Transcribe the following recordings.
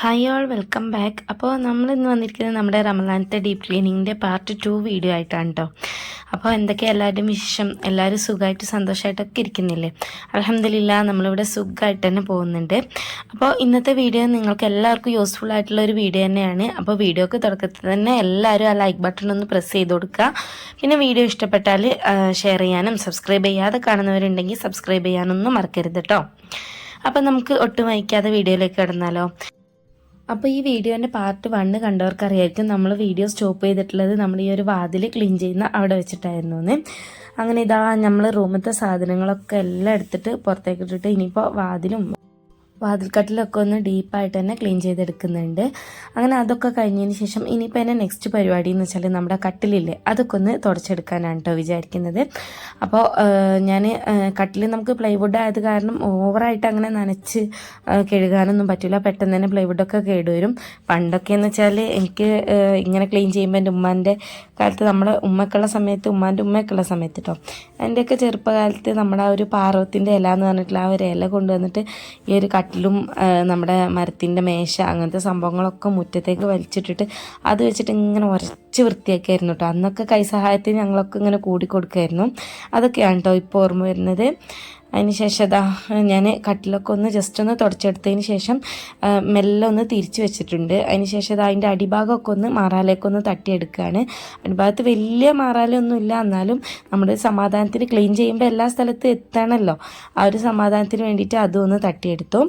Hi all welcome back അപ്പോൾ നമ്മൾ ഇന്ന് വന്നിരിക്കുന്നത് നമ്മുടെ റമലാനത്തെ ഡീപ് ക്ലീനിങ്ങിന്റെ പാർട്ട് ടു വീഡിയോ ആയിട്ടാണ് കേട്ടോ അപ്പോൾ എന്തൊക്കെ എല്ലാവരുടെയും വിശേഷം? എല്ലാവരും സുഖമായിട്ട് സന്തോഷമായിട്ടൊക്കെ ഇരിക്കുന്നില്ലേ? അലഹമില്ല നമ്മളിവിടെ സുഖമായിട്ട് തന്നെ പോകുന്നുണ്ട്. അപ്പോൾ ഇന്നത്തെ വീഡിയോ നിങ്ങൾക്ക് എല്ലാവർക്കും യൂസ്ഫുൾ ആയിട്ടുള്ള ഒരു വീഡിയോ തന്നെയാണ്. അപ്പോൾ വീഡിയോക്ക് തുടക്കത്തിൽ തന്നെ എല്ലാവരും ആ ലൈക്ക് ബട്ടൺ ഒന്ന് പ്രസ് ചെയ്ത് കൊടുക്കുക. പിന്നെ വീഡിയോ ഇഷ്ടപ്പെട്ടാൽ ഷെയർ ചെയ്യാനും സബ്സ്ക്രൈബ് ചെയ്യാതെ കാണുന്നവരുണ്ടെങ്കിൽ സബ്സ്ക്രൈബ് ചെയ്യാനൊന്നും മറക്കരുത് കേട്ടോ അപ്പോൾ നമുക്ക് ഒട്ടും വൈകാതെ വീഡിയോയിലേക്ക് കിടന്നാലോ? അപ്പോൾ ഈ വീഡിയോന്റെ പാർട്ട് വണ്ണ് കണ്ടവർക്കറിയായിരിക്കും നമ്മൾ വീഡിയോ സ്റ്റോപ്പ് ചെയ്തിട്ടുള്ളത്. നമ്മൾ ഈ ഒരു വാതിൽ ക്ലീൻ ചെയ്യുന്ന അവിടെ വെച്ചിട്ടായിരുന്നു അങ്ങനെ ഇതാ നമ്മൾ റൂമത്തെ സാധനങ്ങളൊക്കെ എല്ലാം എടുത്തിട്ട് പുറത്തേക്ക് ഇട്ടിട്ട് ഇനിയിപ്പോൾ വാതിലും വാതിൽക്കട്ടിലൊക്കെ ഒന്ന് ഡീപ്പായിട്ട് തന്നെ ക്ലീൻ ചെയ്തെടുക്കുന്നുണ്ട്. അങ്ങനെ അതൊക്കെ കഴിഞ്ഞതിന് ശേഷം ഇനിയിപ്പോൾ എന്റെ നെക്സ്റ്റ് പരിപാടി എന്ന് വെച്ചാൽ നമ്മുടെ കട്ടിലില്ലേ അതൊക്കെ ഒന്ന് തുടച്ചെടുക്കാനാണ് കേട്ടോ വിചാരിക്കുന്നത്. അപ്പോൾ ഞാൻ കട്ടിൽ നമുക്ക് പ്ലൈവുഡ് ആയത് കാരണം ഓവറായിട്ട് അങ്ങനെ നനച്ച് കഴുകാനൊന്നും പറ്റില്ല പെട്ടെന്ന് തന്നെ പ്ലൈവുഡൊക്കെ കേടുവരും. പണ്ടൊക്കെ എന്ന് വെച്ചാൽ എനിക്ക് ഇങ്ങനെ ക്ലീൻ ചെയ്യുമ്പോൾ എന്റെ ഉമ്മാന്റെ കാലത്ത് നമ്മുടെ ഉമ്മക്കുള്ള സമയത്ത് ഉമ്മാന്റെ ഉമ്മയൊക്കെയുള്ള സമയത്ത് കേട്ടോ എന്റെയൊക്കെ ചെറുപ്പകാലത്ത് നമ്മുടെ ആ ഒരു പാർവത്തിന്റെ ഇല എന്ന് പറഞ്ഞിട്ടുള്ള ആ ഒരു ഇല കൊണ്ടുവന്നിട്ട് ഈ ഒരു കട്ടിലും നമ്മുടെ മരത്തിന്റെ മേശ അങ്ങനത്തെ സംഭവങ്ങളൊക്കെ മുറ്റത്തേക്ക് വലിച്ചിട്ടിട്ട് അത് വെച്ചിട്ട് ഇങ്ങനെ ഉരച്ച് വൃത്തിയാക്കിയായിരുന്നു കേട്ടോ അന്നൊക്കെ കൈസഹായത്തിന് ഞങ്ങളൊക്കെ ഇങ്ങനെ കൂടി കൊടുക്കായിരുന്നു. അതൊക്കെയാണ് കേട്ടോ ഇപ്പോൾ ഓർമ്മ വരുന്നത്. അതിന് ശേഷം അതാ ഞാൻ കട്ടിലൊക്കെ ഒന്ന് ജസ്റ്റ് ഒന്ന് തുടച്ചെടുത്തതിന് ശേഷം മെല്ലെ ഒന്ന് തിരിച്ച് വെച്ചിട്ടുണ്ട്. അതിന് ശേഷം അത് അതിന്റെ അടിഭാഗമൊക്കെ ഒന്ന് മാറാലേക്കൊന്ന് തട്ടിയെടുക്കുകയാണ് അടിഭാഗത്ത് വലിയ മാറാലൊന്നുമില്ല എന്നാലും നമ്മുടെ സമാധാനത്തിന് ക്ലീൻ ചെയ്യുമ്പോൾ എല്ലാ സ്ഥലത്തും എത്തണമല്ലോ ആ ഒരു സമാധാനത്തിന് വേണ്ടിയിട്ട് അതും ഒന്ന് തട്ടിയെടുത്തു.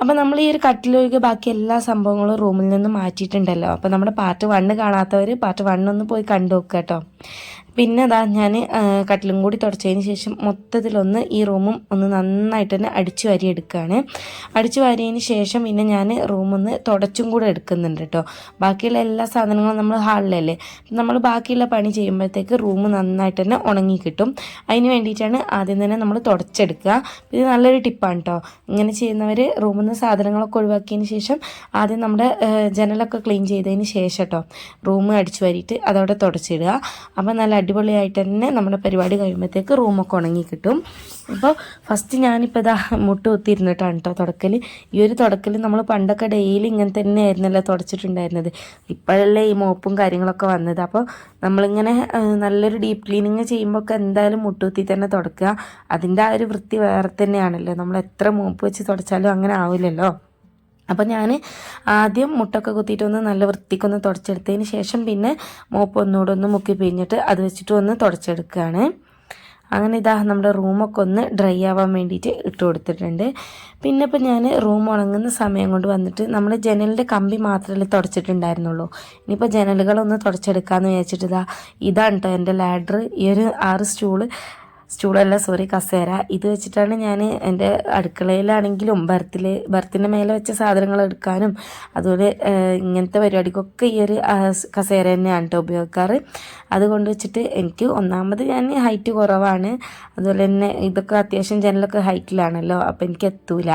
അപ്പോൾ നമ്മൾ ഈ ഒരു കട്ടിലൊഴികെ ബാക്കി എല്ലാ സംഭവങ്ങളും റൂമിൽ നിന്ന് മാറ്റിയിട്ടുണ്ടല്ലോ. അപ്പോൾ നമ്മുടെ പാർട്ട് വണ്ണ് കാണാത്തവർ പാർട്ട് വണ്ണൊന്ന് പോയി കണ്ടു നോക്കുക കേട്ടോ. പിന്നെ അതാ ഞാൻ കട്ടിലും കൂടി തുടച്ചതിന് ശേഷം മൊത്തത്തിലൊന്ന് ഈ റൂമും ഒന്ന് നന്നായിട്ട് തന്നെ അടിച്ചു വാരി എടുക്കുകയാണ് അടിച്ചു വാരിയതിന് ശേഷം പിന്നെ ഞാൻ റൂമൊന്ന് തുടച്ചും കൂടെ എടുക്കുന്നുണ്ട് കേട്ടോ ബാക്കിയുള്ള എല്ലാ സാധനങ്ങളും നമ്മൾ ഹാളിലല്ലേ? നമ്മൾ ബാക്കിയുള്ള പണി ചെയ്യുമ്പോഴത്തേക്ക് റൂം നന്നായിട്ട് തന്നെ ഉണങ്ങി കിട്ടും. അതിന് വേണ്ടിയിട്ടാണ് ആദ്യം തന്നെ നമ്മൾ തുടച്ചെടുക്കുക. ഇത് നല്ലൊരു ടിപ്പാണ് കേട്ടോ ഇങ്ങനെ ചെയ്യുന്നവർ റൂമിൽ നിന്ന് സാധനങ്ങളൊക്കെ ഒഴിവാക്കിയതിന് ശേഷം ആദ്യം നമ്മുടെ ജനലൊക്കെ ക്ലീൻ ചെയ്തതിന് ശേഷം കേട്ടോ റൂം അടിച്ചു വാരിയിട്ട് അതവിടെ തുടച്ചിടുക. അപ്പോൾ നല്ല അടിപൊളിയായിട്ട് തന്നെ നമ്മുടെ പരിപാടി കഴിയുമ്പോഴത്തേക്ക് റൂമൊക്കെ ഉണങ്ങി കിട്ടും. അപ്പോൾ ഫസ്റ്റ് ഞാനിപ്പോൾ ഇതാ മുട്ട് കുത്തിയിരുന്നിട്ടാണ് കേട്ടോ തുടക്കൽ ഈ ഒരു തുടക്കൽ നമ്മൾ പണ്ടൊക്കെ ഡെയിലി ഇങ്ങനെ തന്നെയായിരുന്നല്ലോ തുടച്ചിട്ടുണ്ടായിരുന്നത്. ഇപ്പോഴല്ലേ ഈ മോപ്പും കാര്യങ്ങളൊക്കെ വന്നത്. അപ്പോൾ നമ്മളിങ്ങനെ നല്ലൊരു ഡീപ്പ് ക്ലീനിങ് ചെയ്യുമ്പോൾ ഒക്കെ എന്തായാലും മുട്ടുകുത്തി തന്നെ തുടക്കുക അതിന്റെ ആ ഒരു വൃത്തി വേറെ തന്നെയാണല്ലോ. നമ്മൾ എത്ര മോപ്പ് വെച്ച് തുടച്ചാലും അങ്ങനെ ആവില്ലല്ലോ. അപ്പോൾ ഞാൻ ആദ്യം മുട്ടൊക്കെ കുത്തിയിട്ടൊന്ന് നല്ല വൃത്തിക്കൊന്ന് തുടച്ചെടുത്തതിന് ശേഷം പിന്നെ മോപ്പ് ഒന്നുകൂടെ ഒന്ന് മുക്കി പിഴിഞ്ഞിട്ട് അത് വെച്ചിട്ട് ഒന്ന് തുടച്ചെടുക്കുകയാണ് അങ്ങനെ ഇതാ നമ്മുടെ റൂമൊക്കെ ഒന്ന് ഡ്രൈ ആവാൻ വേണ്ടിയിട്ട് ഇട്ട് കൊടുത്തിട്ടുണ്ട്. പിന്നെ ഇപ്പോൾ ഞാൻ റൂം ഉണങ്ങുന്ന സമയം കൊണ്ട് വന്നിട്ട് നമ്മൾ ജനലിന്റെ കമ്പി മാത്രമല്ലേ തുടച്ചിട്ടുണ്ടായിരുന്നുള്ളൂ. ഇനിയിപ്പോൾ ജനലുകളൊന്ന് തുടച്ചെടുക്കാമെന്ന് വിചാരിച്ചിട്ട് ഇതാ ഇതാണ് കേട്ടോ എന്റെ ലാഡർ ഈ ഒരു ആറ് സ്റ്റൂൾ സ്റ്റൂളല്ല സോറി കസേര. ഇത് വെച്ചിട്ടാണ് ഞാൻ എന്റെ അടുക്കളയിലാണെങ്കിലും ബർത്തിൽ ബർത്തിന്റെ മേലെ വെച്ച സാധനങ്ങൾ എടുക്കാനും അതുപോലെ ഇങ്ങനത്തെ പരിപാടിക്കൊക്കെ ഈ ഒരു കസേര തന്നെയാണ് കേട്ടോ ഉപയോഗിക്കാറ്. അതുകൊണ്ട് വെച്ചിട്ട് എനിക്ക് ഒന്നാമത് ഞാൻ ഹൈറ്റ് കുറവാണ്. അതുപോലെ തന്നെ ഇതൊക്കെ അത്യാവശ്യം ജനലൊക്കെ ഹൈറ്റിലാണല്ലോ അപ്പോൾ എനിക്ക് എത്തൂല.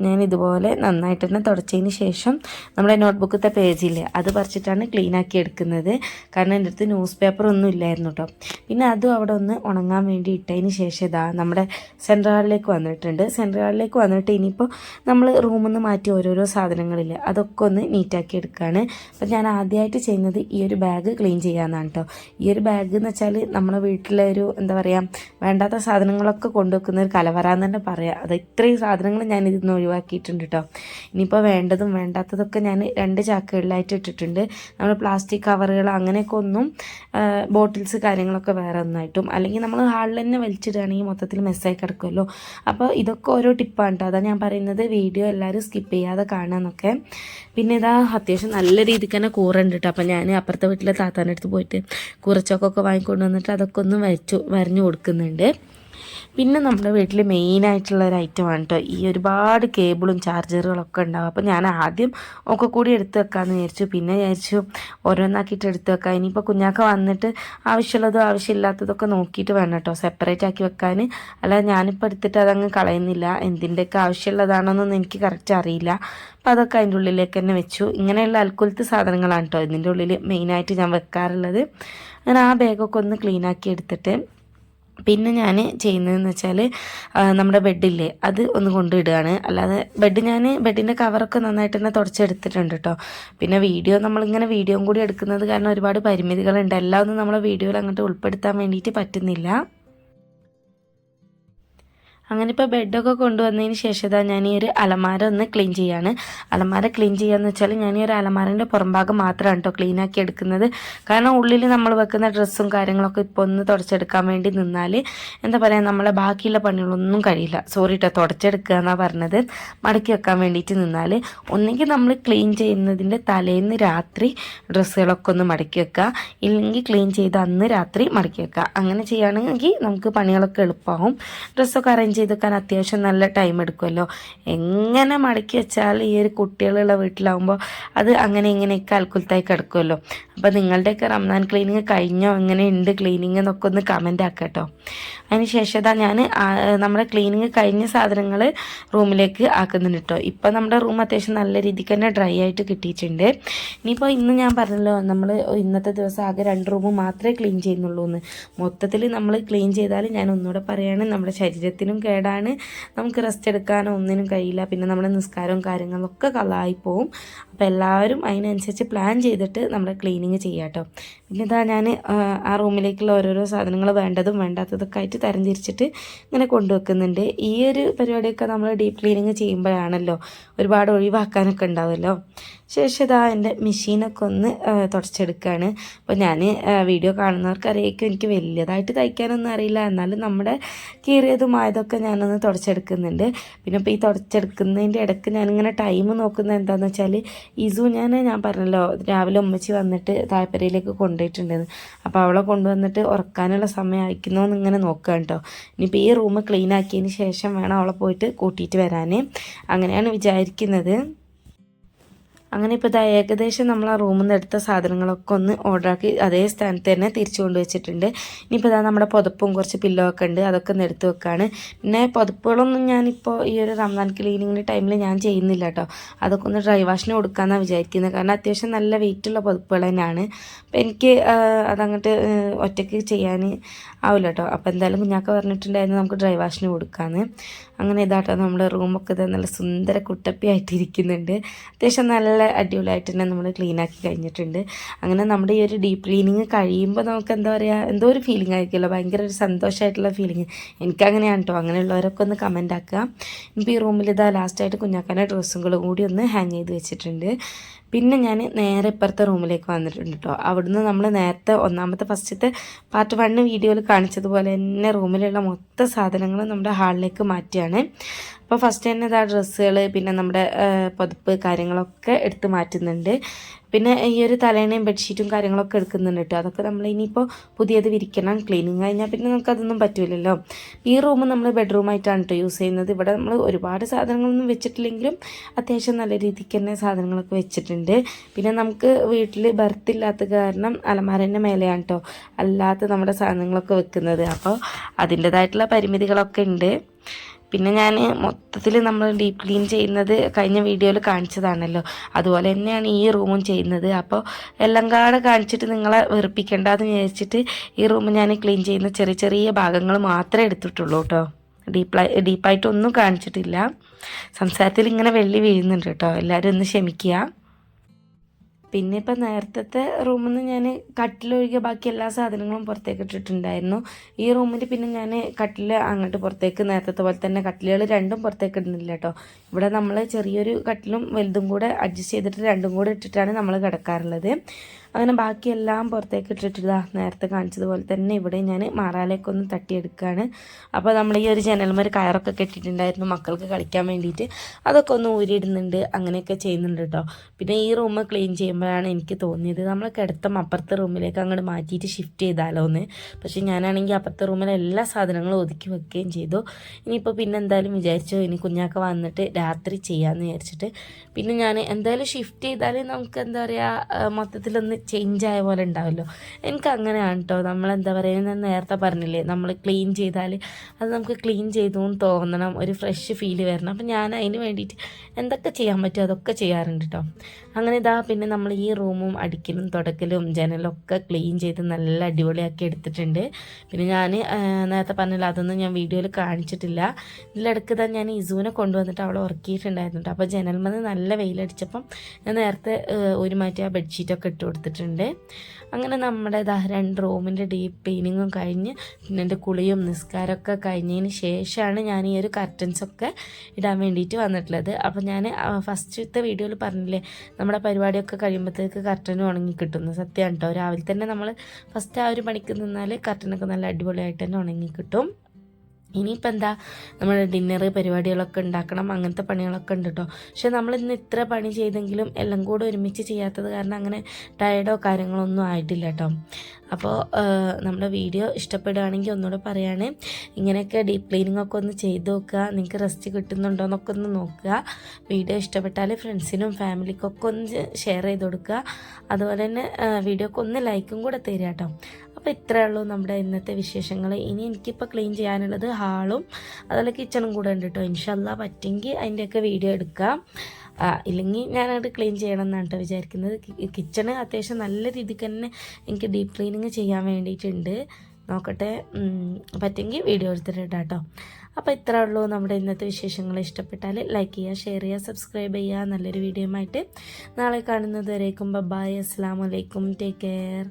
ഞാൻ ഇതുപോലെ നന്നായിട്ട് തന്നെ തുടച്ചതിന് ശേഷം നമ്മുടെ നോട്ട്ബുക്കത്തെ പേജില്ലേ അത് പറിച്ചിട്ടാണ് ക്ലീൻ ആക്കി എടുക്കുന്നത്. കാരണം എന്റെ അടുത്ത് ന്യൂസ് പേപ്പർ ഒന്നും ഇല്ലായിരുന്നു കേട്ടോ പിന്നെ അതും അവിടെ ഒന്ന് ഉണങ്ങാൻ വേണ്ടി ഇട്ടതിന് ശേഷം ഇതാ നമ്മുടെ സെൻട്രൽ ഹാളിലേക്ക് വന്നിട്ടുണ്ട്. സെൻട്രൽ ഹാളിലേക്ക് വന്നിട്ട് ഇനിയിപ്പോൾ നമ്മൾ റൂമിൽ നിന്ന് മാറ്റി ഓരോരോ സാധനങ്ങളില്ലേ അതൊക്കെ ഒന്ന് നീറ്റാക്കി എടുക്കുകയാണ് അപ്പം ഞാൻ ആദ്യമായിട്ട് ചെയ്യുന്നത് ഈ ഒരു ബാഗ് ക്ലീൻ ചെയ്യാമെന്നാണ് കേട്ടോ ഈ ഒരു ബാഗ് എന്ന് വെച്ചാൽ നമ്മുടെ വീട്ടിലെ ഒരു എന്താ പറയുക വേണ്ടാത്ത സാധനങ്ങളൊക്കെ കൊണ്ടുവെക്കുന്ന ഒരു കലവറാന്ന് തന്നെ പറയാം. അത് ഇത്രയും സാധനങ്ങൾ ഞാൻ ഇതിന്ന് ഒഴിവാക്കിയിട്ടുണ്ട് കേട്ടോ ഇനിയിപ്പോൾ വേണ്ടതും വേണ്ടാത്തതൊക്കെ ഞാൻ രണ്ട് ചാക്കുകളിലായിട്ട് ഇട്ടിട്ടുണ്ട്. നമ്മൾ പ്ലാസ്റ്റിക് കവറുകൾ അങ്ങനെയൊക്കെ ഒന്നും ബോട്ടിൽസ് കാര്യങ്ങളൊക്കെ വേറെ ഒന്നായിട്ടും. അല്ലെങ്കിൽ നമ്മൾ ഹാളിൽ തന്നെ വലിച്ചിടുകയാണെങ്കിൽ മൊത്തത്തിൽ മെസ്സായി കിടക്കുമല്ലോ. അപ്പോൾ ഇതൊക്കെ ഓരോ ടിപ്പാണ് കേട്ടോ അതാണ് ഞാൻ പറയുന്നത് വീഡിയോ എല്ലാവരും സ്കിപ്പ് ചെയ്യാതെ കാണാമെന്നൊക്കെ പിന്നെ ഇതാ അത്യാവശ്യം നല്ല രീതിക്ക് തന്നെ കൂറുണ്ട് കേട്ടോ അപ്പോൾ ഞാൻ അപ്പുറത്തെ വീട്ടിലെ താത്താന്റെ അടുത്ത് പോയിട്ട് കുറച്ചൊക്കെ വാങ്ങിക്കൊണ്ട് വന്നിട്ട് അതൊക്കെ ഒന്ന് വരച്ചു വരഞ്ഞു കൊടുക്കുന്നുണ്ട്. പിന്നെ നമ്മുടെ വീട്ടിൽ മെയിനായിട്ടുള്ള ഒരു ഐറ്റം ആണ് കേട്ടോ ഈ ഒരുപാട് കേബിളും ചാർജറുകളൊക്കെ ഉണ്ടാവും. അപ്പോൾ ഞാൻ ആദ്യം ഒക്കെ കൂടി എടുത്ത് വെക്കാമെന്ന് വിചാരിച്ചു. പിന്നെ വിചാരിച്ചു ഓരോന്നാക്കിയിട്ട് എടുത്ത് വെക്കാം. ഇനിയിപ്പോൾ കുഞ്ഞാക്ക വന്നിട്ട് ആവശ്യമുള്ളതും ആവശ്യമില്ലാത്തതൊക്കെ നോക്കിയിട്ട് വേണം കേട്ടോ സെപ്പറേറ്റ് ആക്കി വെക്കാൻ അല്ലാതെ ഞാനിപ്പോൾ എടുത്തിട്ട് അതങ്ങ് കളയുന്നില്ല. എന്തിന്റെയൊക്കെ ആവശ്യമുള്ളതാണോന്നൊന്നും എനിക്ക് കറക്റ്റ് അറിയില്ല. അപ്പോൾ അതൊക്കെ അതിന്റെ ഉള്ളിലേക്ക് തന്നെ വെച്ചു. ഇങ്ങനെയുള്ള അൽക്കുലത്ത് സാധനങ്ങളാണ് കേട്ടോ ഇതിന്റെ ഉള്ളിൽ മെയിനായിട്ട് ഞാൻ വെക്കാറുള്ളത്. അങ്ങനെ ആ ബാഗൊക്കെ ഒന്ന് ക്ലീനാക്കി എടുത്തിട്ട് പിന്നെ ഞാൻ ചെയ്യുന്നതെന്ന് വെച്ചാൽ നമ്മുടെ ബെഡില്ലേ അത് ഒന്ന് കൊണ്ടിടുകയാണ് അല്ലാതെ ബെഡ് ഞാൻ ബെഡിന്റെ കവറൊക്കെ നന്നായിട്ട് തന്നെ തുടച്ചെടുത്തിട്ടുണ്ട് കേട്ടോ പിന്നെ വീഡിയോ നമ്മളിങ്ങനെ വീഡിയോയും കൂടി എടുക്കുന്നത് കാരണം ഒരുപാട് പരിമിതികളുണ്ട്. എല്ലാം ഒന്നും നമ്മളെ വീഡിയോയിൽ അങ്ങോട്ട് ഉൾപ്പെടുത്താൻ വേണ്ടിയിട്ട് പറ്റുന്നില്ല. അങ്ങനെ ഇപ്പോൾ ബെഡൊക്കെ കൊണ്ടുവന്നതിന് ശേഷം ഇതാ ഞാൻ ഈ ഒരു അലമാര ഒന്ന് ക്ലീൻ ചെയ്യാണ്. അലമാര ക്ലീൻ ചെയ്യാന്ന് വെച്ചാൽ ഞാൻ ഈ ഒരു അലമാരന്റെ പുറംഭാഗം മാത്രമാണ് കേട്ടോ ക്ലീൻ ആക്കി എടുക്കുന്നത്. കാരണം ഉള്ളിൽ നമ്മൾ വെക്കുന്ന ഡ്രസ്സും കാര്യങ്ങളൊക്കെ ഇപ്പോൾ ഒന്ന് തുടച്ചെടുക്കാൻ വേണ്ടി നിന്നാൽ എന്താ പറയുക നമ്മളെ ബാക്കിയുള്ള പണികളൊന്നും കഴിയില്ല. സോറി കേട്ടോ തുടച്ചെടുക്കുക എന്നാണ് പറഞ്ഞത്. മടക്കി വെക്കാൻ വേണ്ടിയിട്ട് നിന്നാൽ ഒന്നെങ്കിൽ നമ്മൾ ക്ലീൻ ചെയ്യുന്നതിന്റെ തലേന്ന് രാത്രി ഡ്രസ്സുകളൊക്കെ ഒന്ന് മടക്കി വെക്കുക. ഇല്ലെങ്കിൽ ക്ലീൻ ചെയ്ത് അന്ന് രാത്രി മടക്കി വെക്കുക. അങ്ങനെ ചെയ്യുകയാണെങ്കിൽ നമുക്ക് പണികളൊക്കെ എളുപ്പമാകും ഡ്രസ്സൊക്കെ അറേഞ്ച് ചെയ്ത് വെക്കാൻ അത്യാവശ്യം നല്ല ടൈം എടുക്കുമല്ലോ എങ്ങനെ മടക്കി വെച്ചാൽ ഈ ഒരു കുട്ടികളുള്ള വീട്ടിലാവുമ്പോൾ അത് അങ്ങനെ ഇങ്ങനെയൊക്കെ അൽക്കുലത്തായി കിടക്കുമല്ലോ അപ്പോൾ നിങ്ങളുടെയൊക്കെ റംസാൻ ക്ലീനിങ് കഴിഞ്ഞോ? എങ്ങനെ ഉണ്ട് ക്ലീനിങ് എന്നൊക്കെ ഒന്ന് കമന്റ് ആക്കട്ടോ. അതിന് ശേഷം ഞാൻ നമ്മുടെ ക്ലീനിങ് കഴിഞ്ഞ സാധനങ്ങൾ റൂമിലേക്ക് ആക്കുന്നുണ്ട് കേട്ടോ ഇപ്പം നമ്മുടെ റൂം അത്യാവശ്യം നല്ല രീതിക്ക് തന്നെ ഡ്രൈ ആയിട്ട് കിട്ടിയിട്ടുണ്ട്. ഇനിയിപ്പോൾ ഇന്ന് ഞാൻ പറഞ്ഞല്ലോ നമ്മൾ ഇന്നത്തെ ദിവസം ആകെ രണ്ട് റൂം മാത്രമേ ക്ലീൻ ചെയ്യുന്നുള്ളൂ എന്ന് മൊത്തത്തിൽ നമ്മൾ ക്ലീൻ ചെയ്താൽ ഞാൻ ഒന്നുകൂടെ പറയുകയാണ് നമ്മുടെ ശരീരത്തിനും കേടാണ്. നമുക്ക് റെസ്റ്റ് എടുക്കാനോ ഒന്നിനും കഴിയില്ല. പിന്നെ നമ്മുടെ നിസ്കാരവും കാര്യങ്ങളൊക്കെ കളായി പോവും. അപ്പോൾ എല്ലാവരും അതിനനുസരിച്ച് പ്ലാൻ ചെയ്തിട്ട് നമ്മുടെ ക്ലീനിങ് ചെയ്യാം കേട്ടോ പിന്നെ ഇതാ ഞാൻ ആ റൂമിലേക്കുള്ള ഓരോരോ സാധനങ്ങൾ വേണ്ടതും വേണ്ടാത്തതൊക്കെ ആയിട്ട് തരംതിരിച്ചിട്ട് ഇങ്ങനെ കൊണ്ടുവെക്കുന്നുണ്ട്. ഈ ഒരു പരിപാടിയൊക്കെ നമ്മൾ ഡീപ്പ് ക്ലീനിങ് ചെയ്യുമ്പോഴാണല്ലോ ഒരുപാട് ഒഴിവാക്കാനൊക്കെ ഉണ്ടാവുമല്ലോ. ശേഷം ഇതാ എന്റെ മെഷീനൊക്കെ ഒന്ന് തുടച്ചെടുക്കുകയാണ് അപ്പോൾ ഞാൻ വീഡിയോ കാണുന്നവർക്കറിയായിരിക്കും എനിക്ക് വലിയതായിട്ട് തയ്ക്കാനൊന്നും അറിയില്ല. എന്നാലും നമ്മുടെ കീറിയതുമായതൊക്കെ ഞാനൊന്ന് തുടച്ചെടുക്കുന്നുണ്ട്. പിന്നെ ഇപ്പോൾ ഈ തുടച്ചെടുക്കുന്നതിന്റെ ഇടയ്ക്ക് ഞാനിങ്ങനെ ടൈം നോക്കുന്നത് എന്താണെന്ന് വെച്ചാൽ ഇസു ഞാൻ ഞാൻ പറഞ്ഞല്ലോ രാവിലെ ഉമ്മച്ചി വന്നിട്ട് തായ്പരയിലേക്ക് കൊണ്ടുപോയിട്ടുണ്ടെന്ന് അപ്പോൾ അവളെ കൊണ്ടുവന്നിട്ട് ഉറക്കാനുള്ള സമയം അയക്കുന്നോ എന്നിങ്ങനെ നോക്കുക കേട്ടോ ഇനിയിപ്പോൾ ഈ റൂം ക്ലീൻ ആക്കിയതിന് ശേഷം വേണം അവളെ പോയിട്ട് കൂട്ടിയിട്ട് വരാൻ അങ്ങനെയാണ് വിചാരിക്കുന്നത്. അങ്ങനെ ഇപ്പോൾ ഇതാ ഏകദേശം നമ്മൾ ആ റൂമിൽ നിന്ന് എടുത്ത സാധനങ്ങളൊക്കെ ഒന്ന് ഓർഡറാക്കി അതേ സ്ഥാനത്ത് തന്നെ തിരിച്ചു കൊണ്ടുവച്ചിട്ടുണ്ട്. ഇനിയിപ്പോൾ ഇതാ നമ്മുടെ പുതപ്പും കുറച്ച് പില്ലോ ഒക്കെ ഉണ്ട്. അതൊക്കെ ഒന്ന് എടുത്ത് വെക്കുകയാണ് പിന്നെ പുതപ്പുകളൊന്നും ഞാനിപ്പോൾ ഈ ഒരു റംസാൻ ക്ലീനിങ്ങിന്റെ ടൈമിൽ ഞാൻ ചെയ്യുന്നില്ല കേട്ടോ അതൊക്കെ ഒന്ന് ഡ്രൈ വാഷിന് കൊടുക്കാമെന്നാണ് വിചാരിക്കുന്നത് കാരണം അത്യാവശ്യം നല്ല വെയിറ്റുള്ള പുതപ്പുകൾ തന്നെയാണ്. അപ്പോൾ എനിക്ക് അതങ്ങോട്ട് ഒറ്റയ്ക്ക് ചെയ്യാൻ ആവില്ല കേട്ടോ അപ്പോൾ എന്തായാലും കുഞ്ഞാക്ക പറഞ്ഞിട്ടുണ്ടായിരുന്നു നമുക്ക് ഡ്രൈ വാഷിന് കൊടുക്കാമെന്ന് അങ്ങനെ ഇതാട്ടോ നമ്മുടെ റൂമൊക്കെ ഇത് നല്ല സുന്ദര കുട്ടപ്പിയായിട്ടിരിക്കുന്നുണ്ട്. അത്യാവശ്യം നല്ല അടിപൊളിയായിട്ട് തന്നെ നമ്മൾ ക്ലീനാക്കി കഴിഞ്ഞിട്ടുണ്ട്. അങ്ങനെ നമ്മുടെ ഈ ഒരു ഡീപ്പ് ക്ലീനിങ് കഴിയുമ്പോൾ നമുക്ക് എന്താ പറയുക എന്തോ ഒരു ഫീലിംഗ് ആയിരിക്കുമല്ലോ. ഭയങ്കര ഒരു സന്തോഷമായിട്ടുള്ള ഫീലിംഗ് എനിക്കങ്ങനെയാണ് കേട്ടോ അങ്ങനെയുള്ളവരൊക്കെ ഒന്ന് കമന്റ് ആക്കുക. ഇപ്പോൾ ഈ റൂമിൽ ഇതാ ലാസ്റ്റായിട്ട് കുഞ്ഞാക്കാന്റെ ഡ്രസ്സുകളും കൂടി ഒന്ന് ഹാങ് ചെയ്ത് വെച്ചിട്ടുണ്ട്. പിന്നെ ഞാൻ നേരെ ഇപ്പുറത്തെ റൂമിലേക്ക് വന്നിട്ടുണ്ട് കേട്ടോ അവിടുന്ന് നമ്മൾ നേരത്തെ ഒന്നാമത്തെ ഫസ്റ്റത്തെ പാർട്ട് വണ്ണ് വീഡിയോയിൽ കാണിച്ചതുപോലെ തന്നെ റൂമിലുള്ള മൊത്തം സാധനങ്ങളും നമ്മുടെ ഹാളിലേക്ക് മാറ്റിയാണ്. അപ്പോൾ ഫസ്റ്റ് തന്നെ ഇതാ ഡ്രസ്സുകൾ പിന്നെ നമ്മുടെ പുതപ്പ് കാര്യങ്ങളൊക്കെ എടുത്ത് മാറ്റുന്നുണ്ട്. പിന്നെ ഈ ഒരു തലേണയും ബെഡ്ഷീറ്റും കാര്യങ്ങളൊക്കെ എടുക്കുന്നുണ്ട് കേട്ടോ. അതൊക്കെ നമ്മൾ ഇനിയിപ്പോൾ പുതിയത് വിരിക്കണം ക്ലീനിങ് കഴിഞ്ഞാൽ പിന്നെ നമുക്ക് അതൊന്നും പറ്റില്ലല്ലോ ഈ റൂം നമ്മൾ ബെഡ്റൂമായിട്ടാണ് കേട്ടോ യൂസ് ചെയ്യുന്നത്. ഇവിടെ നമ്മൾ ഒരുപാട് സാധനങ്ങളൊന്നും വെച്ചിട്ടില്ലെങ്കിലും അത്യാവശ്യം നല്ല രീതിക്ക് തന്നെ സാധനങ്ങളൊക്കെ വെച്ചിട്ടുണ്ട്. പിന്നെ നമുക്ക് വീട്ടിൽ ബർത്തില്ലാത്ത കാരണം അലമാരന്റെ മേലെയാണ് കേട്ടോ അല്ലാത്ത നമ്മുടെ സാധനങ്ങളൊക്കെ വെക്കുന്നത്. അപ്പോൾ അതിന്റെതായിട്ടുള്ള പരിമിതികളൊക്കെ ഉണ്ട്. പിന്നെ ഞാൻ മൊത്തത്തിൽ നമ്മൾ ഡീപ്പ് ക്ലീൻ ചെയ്യുന്നത് കഴിഞ്ഞ വീഡിയോയിൽ കാണിച്ചതാണല്ലോ. അതുപോലെ തന്നെയാണ് ഈ റൂമും ചെയ്യുന്നത്. അപ്പോൾ എല്ലാം കാടെ കാണിച്ചിട്ട് നിങ്ങളെ വെറുപ്പിക്കേണ്ടെന്ന് വിചാരിച്ചിട്ട് ഈ റൂം ഞാൻ ക്ലീൻ ചെയ്യുന്ന ചെറിയ ചെറിയ ഭാഗങ്ങൾ മാത്രമേ എടുത്തിട്ടുള്ളൂ കേട്ടോ. ഡീപ്പായി ഡീപ്പായിട്ടൊന്നും കാണിച്ചിട്ടില്ല. സംസാരത്തിൽ ഇങ്ങനെ വെള്ളി വീഴുന്നുണ്ട് കേട്ടോ. എല്ലാവരും ഒന്ന് ക്ഷമിക്കുക. പിന്നെ ഇപ്പം നേരത്തെ റൂമിൽ നിന്ന് ഞാൻ കട്ടിലൊഴികെ ബാക്കി എല്ലാ സാധനങ്ങളും പുറത്തേക്ക് ഇട്ടിട്ടുണ്ടായിരുന്നു. ഈ റൂമിൽ പിന്നെ ഞാൻ കട്ടിൽ അങ്ങോട്ട് പുറത്തേക്ക് നേരത്തെ പോലെ തന്നെ കട്ടിലുകൾ രണ്ടും പുറത്തേക്ക് ഇടുന്നില്ല കേട്ടോ. ഇവിടെ നമ്മൾ ചെറിയൊരു കട്ടിലും വലുതും കൂടെ അഡ്ജസ്റ്റ് ചെയ്തിട്ട് രണ്ടും കൂടെ ഇട്ടിട്ടാണ് നമ്മൾ കിടക്കാറുള്ളത്. അങ്ങനെ ബാക്കിയെല്ലാം പുറത്തേക്ക് ഇട്ടിട്ടില്ല നേരത്തെ കാണിച്ചതുപോലെ തന്നെ ഇവിടെ ഞാൻ മാറാലേക്ക് ഒന്ന് തട്ടിയെടുക്കുകയാണ്. അപ്പോൾ നമ്മൾ ഈ ഒരു ജനൽമര കയറൊക്കെ കെട്ടിയിട്ടുണ്ടായിരുന്നു മക്കൾക്ക് കളിക്കാൻ വേണ്ടിയിട്ട്. അതൊക്കെ ഒന്ന് ഊരിയിടുന്നുണ്ട് അങ്ങനെയൊക്കെ ചെയ്യുന്നുണ്ട് കേട്ടോ. പിന്നെ ഈ റൂം ക്ലീൻ ചെയ്യുമ്പോഴാണ് എനിക്ക് തോന്നിയത് നമ്മൾ കിടത്തം അപ്പുറത്തെ റൂമിലേക്ക് അങ്ങോട്ട് മാറ്റിയിട്ട് ഷിഫ്റ്റ് ചെയ്താലോ എന്ന്. പക്ഷേ ഞാനാണെങ്കിൽ അപ്പുറത്തെ റൂമിൽ എല്ലാ സാധനങ്ങളും ഒതുക്കി വെക്കുകയും ചെയ്തു. ഇനിയിപ്പോൾ പിന്നെ എന്തായാലും വിചാരിച്ചു ഇനി കുഞ്ഞാക്ക വന്നിട്ട് രാത്രി ചെയ്യാമെന്ന് വിചാരിച്ചിട്ട്. പിന്നെ ഞാൻ എന്തായാലും ഷിഫ്റ്റ് ചെയ്താൽ നമുക്ക് എന്താ പറയുക മൊത്തത്തിലൊന്ന് ചേഞ്ച് ആയ പോലെ ഉണ്ടാവുമല്ലോ എനിക്ക് അങ്ങനെയാണ് കേട്ടോ നമ്മളെന്താ പറയുക ഞാൻ നേരത്തെ പറഞ്ഞില്ലേ നമ്മൾ ക്ലീൻ ചെയ്താൽ അത് നമുക്ക് ക്ലീൻ ചെയ്തു എന്ന് തോന്നണം ഒരു ഫ്രഷ് ഫീൽ വരണം. അപ്പം ഞാൻ അതിന് വേണ്ടിയിട്ട് എന്തൊക്കെ ചെയ്യാൻ പറ്റുമോ അതൊക്കെ ചെയ്യാറുണ്ട് കേട്ടോ അങ്ങനെ ഇതാ പിന്നെ നമ്മൾ ഈ റൂമും അടിക്കലും തുടക്കലും ജനലൊക്കെ ക്ലീൻ ചെയ്ത് നല്ല അടിപൊളിയാക്കി എടുത്തിട്ടുണ്ട്. പിന്നെ ഞാൻ നേരത്തെ പറഞ്ഞില്ല അതൊന്നും ഞാൻ വീഡിയോയിൽ കാണിച്ചിട്ടില്ല. ഇതിലിടക്ക് തന്നെ ഞാൻ ഇസുവിനെ കൊണ്ടുവന്നിട്ട് അവളെ ഉറക്കിയിട്ടുണ്ടായിരുന്നു അപ്പോൾ ജനൽമന്ന് നല്ല വെയിലടിച്ചപ്പം ഞാൻ നേരത്തെ ഒരു മാറ്റി ആ ബെഡ്ഷീറ്റൊക്കെ ഇട്ട് കൊടുത്തിട്ടുണ്ട്. അങ്ങനെ നമ്മുടെ രണ്ട് റൂമിന്റെ ഡീപ്പ് ക്ലീനിങ്ങും കഴിഞ്ഞ് പിന്നെ എന്റെ കുളിയും നിസ്കാരമൊക്കെ കഴിഞ്ഞതിന് ശേഷമാണ് ഞാൻ ഈ ഒരു കർട്ടൻസൊക്കെ ഇടാൻ വേണ്ടിയിട്ട് വന്നിട്ടുള്ളത്. അപ്പോൾ ഞാൻ ഫസ്റ്റത്തെ വീഡിയോയിൽ പറഞ്ഞില്ലേ നമ്മുടെ പരിപാടിയൊക്കെ കഴിയുമ്പോഴത്തേക്ക് കർട്ടനും ഉണങ്ങി കിട്ടുന്നു സത്യമാണ് കേട്ടോ. രാവിലെ തന്നെ നമ്മൾ ഫസ്റ്റ് ആ ഒരു പണിക്ക് നിന്നാൽ കർട്ടനൊക്കെ നല്ല അടിപൊളിയായിട്ട് തന്നെ ഉണങ്ങി കിട്ടും ഇനിയിപ്പോൾ എന്താ നമ്മൾ ഡിന്നർ പരിപാടികളൊക്കെ ഉണ്ടാക്കണം അങ്ങനത്തെ പണികളൊക്കെ ഉണ്ട് കേട്ടോ പക്ഷെ നമ്മൾ ഇന്ന് ഇത്ര പണി ചെയ്തെങ്കിലും എല്ലാം കൂടെ ഒരുമിച്ച് ചെയ്യാത്തത് കാരണം അങ്ങനെ ടയർഡോ കാര്യങ്ങളോ ഒന്നും ആയിട്ടില്ല കേട്ടോ അപ്പോൾ നമ്മുടെ വീഡിയോ ഇഷ്ടപ്പെടുകയാണെങ്കിൽ ഒന്നുകൂടെ പറയുകയാണ് ഇങ്ങനെയൊക്കെ ഡീപ്പ് ക്ലീനിങ് ഒക്കെ ഒന്ന് ചെയ്ത് നോക്കുക. നിങ്ങൾക്ക് റെസ്റ്റ് കിട്ടുന്നുണ്ടോ എന്നൊക്കെ ഒന്ന് നോക്കുക. വീഡിയോ ഇഷ്ടപ്പെട്ടാൽ ഫ്രണ്ട്സിനും ഫാമിലിക്കൊക്കെ ഒന്ന് ഷെയർ ചെയ്ത് കൊടുക്കുക. അതുപോലെ തന്നെ വീഡിയോക്ക് ഒന്ന് ലൈക്കും കൂടെ തരിക കേട്ടോ അപ്പോൾ ഇത്രയേ ഉള്ളൂ നമ്മുടെ ഇന്നത്തെ വിശേഷങ്ങൾ ഇനി എനിക്കിപ്പോൾ ക്ലീൻ ചെയ്യാനുള്ളത് ഹാളും അതുപോലെ കിച്ചണും കൂടെ ഉണ്ട് കേട്ടോ ഇൻഷല്ല പറ്റുമെങ്കിൽ അതിന്റെയൊക്കെ വീഡിയോ എടുക്കാം. ഇല്ലെങ്കിൽ ഞാനത് ക്ലീൻ ചെയ്യണം എന്നാണ് കേട്ടോ വിചാരിക്കുന്നത്. കിച്ചണ് അത്യാവശ്യം നല്ല രീതിക്ക് തന്നെ എനിക്ക് ഡീപ്പ് ക്ലീനിങ് ചെയ്യാൻ വേണ്ടിയിട്ടുണ്ട്. നോക്കട്ടെ പറ്റുമെങ്കിൽ വീഡിയോ എടുത്തിട്ട് കേട്ടോ അപ്പോൾ ഇത്രേ ഉള്ളൂ നമ്മുടെ ഇന്നത്തെ വിശേഷങ്ങൾ ഇഷ്ടപ്പെട്ടാൽ ലൈക്ക് ചെയ്യുക ഷെയർ ചെയ്യുക സബ്സ്ക്രൈബ് ചെയ്യുക നല്ലൊരു വീഡിയോ ആയിട്ട് നാളെ കാണുന്നത് വരേക്കും. ബൈ അസ്സാം വലൈക്കും ടേക്ക് കെയർ